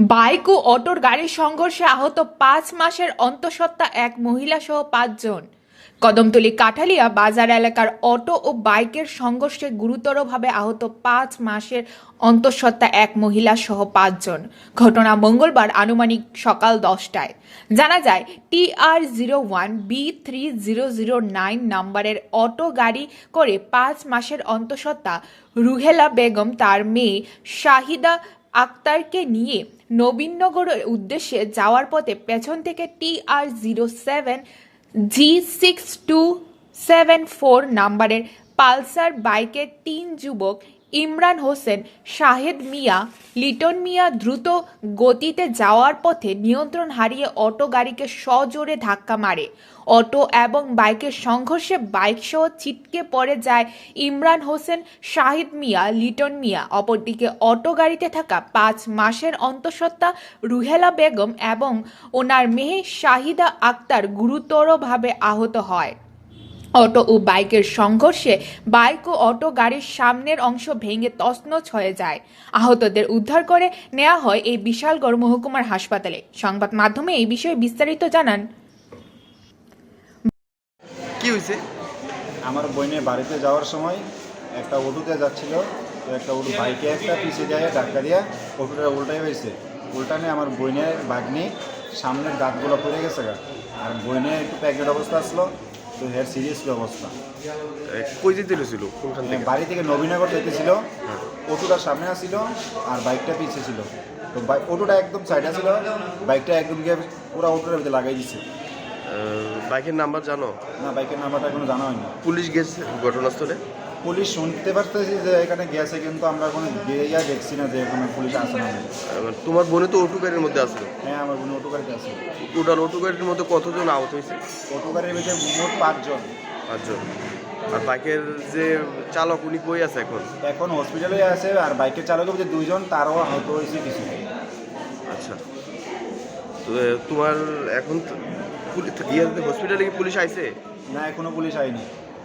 Bike ও অটোর গাড়ির সংঘর্ষে আহত পাঁচ মাসের অন্তঃসত্ত্বা এক মহিলা সহ পাঁচজন। কদমতলী কাঠালিয়া বাজার এলাকার অটো ও বাইকের সংঘর্ষে গুরুতরভাবে আহত পাঁচ মাসের অন্তঃসত্ত্বা এক মহিলা সহ পাঁচজন। ঘটনা মঙ্গলবার আনুমানিক সকাল দশটায়। জানা যায়, T R zero one B three zero zero nine নাম্বারের অটো গাড়ি করে পাঁচ মাসের অন্তঃসত্ত্বা রুহেলা বেগম তার মেয়ে শাহিদা আক্তারকে নিয়ে নবীনগরের উদ্দেশ্যে যাওয়ার পথে পেছন থেকে T R zero seven G six two seven four নাম্বারের পালসার বাইকের তিন যুবক ইমরান হোসেন, শাহেদ মিয়া, লিটন মিয়া দ্রুত গতিতে যাওয়ার পথে নিয়ন্ত্রণ হারিয়ে অটো গাড়িকে সজোরে ধাক্কা মারে। অটো এবং বাইকের সংঘর্ষে বাইক সহ ছিটকে পড়ে যায় ইমরান হোসেন, শাহিদ মিয়া, লিটন মিয়া। অপরদিকে অটো গাড়িতে থাকা পাঁচ মাসের অন্তঃসত্ত্বা রুহেলা বেগম এবং ওনার মেয়ে শাহিদা আক্তার গুরুতরভাবে আহত হয়। অটো ও বাইকের সংঘর্ষে বাইক ও অটো গাড়ির সামনের অংশ ভেঙে তছনছ হয়ে যায়। আহতদের উদ্ধার করে নেওয়া হয় এই বিশালগড় মহকুমার হাসপাতালে। সংবাদ মাধ্যমে এই বিষয়ে বিস্তারিত জানান। কি হয়েছে? আমার বোনের বাড়িতে যাওয়ার সময় একটা অটোতে যাচ্ছিল তো একটা অটো বাইকে একটা পিছিয়ে যায় ধাক্কা দিয়া অটোটা উল্টাই হয়েছে। উল্টানে আমার বইনের বাগনি সামনের দাঁতগুলো পড়ে গেছে গা। আর বোনের একটু প্যাকেট অবস্থা আসলো তো হেয়ার সিরিয়াস অবস্থা। কই যেতে ছিল কোনখান থেকে? বাড়ি থেকে নবীনগর যেতেছিল অটোটা সামনে আসছিল আর বাইকটা পিছিয়ে ছিল। তো অটোটা একদম সাইডে ছিল বাইকটা একদম গিয়ে পুরো অটোটার ভিতরে লাগাই দিছে। বাইকের নাম্বার জানো? না বাইকের নাম্বারটা এখনও জানা হয়নি। পুলিশ গেছে ঘটনাস্থলে? পুলিশ শুনতে পারতেছি যে এখানে গেছে কিন্তু আমরা কোনো গিয়ে দেখছি না যে এখানে পুলিশ আসে না তোমার বোনে তো অটো গাড়ির মধ্যে আসলো? হ্যাঁ আমার বোন অটো গাড়িতে আছে টোটাল অটো গাড়ির মধ্যে কতজন আহত হয়েছে? অটো গাড়ির ভিতরে মোট পাঁচজন। পাঁচজন। আর বাইকের যে চালক উনি কই আছে এখন? এখন হসপিটালে আছে আর বাইকের চালকের ভিতরে দুইজন তারও আহত হয়েছে কিছু। আচ্ছা। তো তোমার এখন হসপিটালে কি পুলিশ আইছে? না এখনও পুলিশ আইনি।